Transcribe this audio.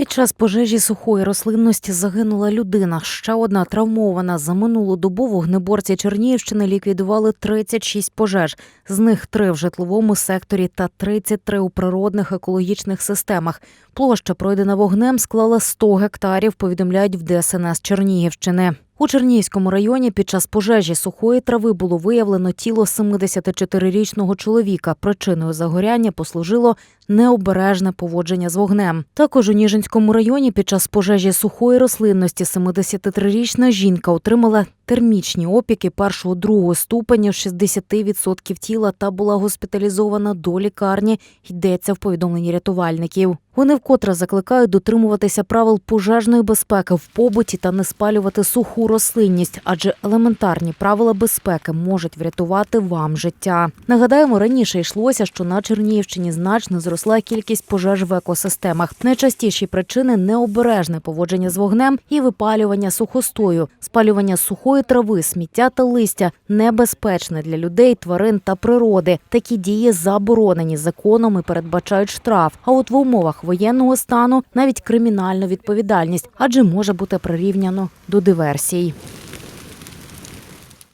Під час пожежі сухої рослинності загинула людина. Ще одна травмована. За минулу добу вогнеборці Чернігівщини ліквідували 36 пожеж. З них три в житловому секторі та 33 у природних екологічних системах. Площа, пройдена вогнем, склала 100 гектарів, повідомляють в ДСНС Чернігівщини. У Чернігівському районі під час пожежі сухої трави було виявлено тіло 74-річного чоловіка. Причиною загоряння послужило необережне поводження з вогнем. Також у Ніжинському районі під час пожежі сухої рослинності 73-річна жінка отримала термічні опіки першого другого ступеня 60% тіла та була госпіталізована до лікарні. Йдеться в повідомленні рятувальників. Вони вкотре закликають дотримуватися правил пожежної безпеки в побуті та не спалювати суху рослинність, адже елементарні правила безпеки можуть врятувати вам життя. Нагадаємо, раніше йшлося, що на Чернігівщині значно зросла кількість пожеж в екосистемах. Найчастіші причини необережне поводження з вогнем і випалювання сухостою, спалювання сухої трави, сміття та листя небезпечне для людей, тварин та природи. Такі дії заборонені законом і передбачають штраф. А от в умовах воєнного стану навіть кримінальну відповідальність, адже може бути прирівняно до диверсій.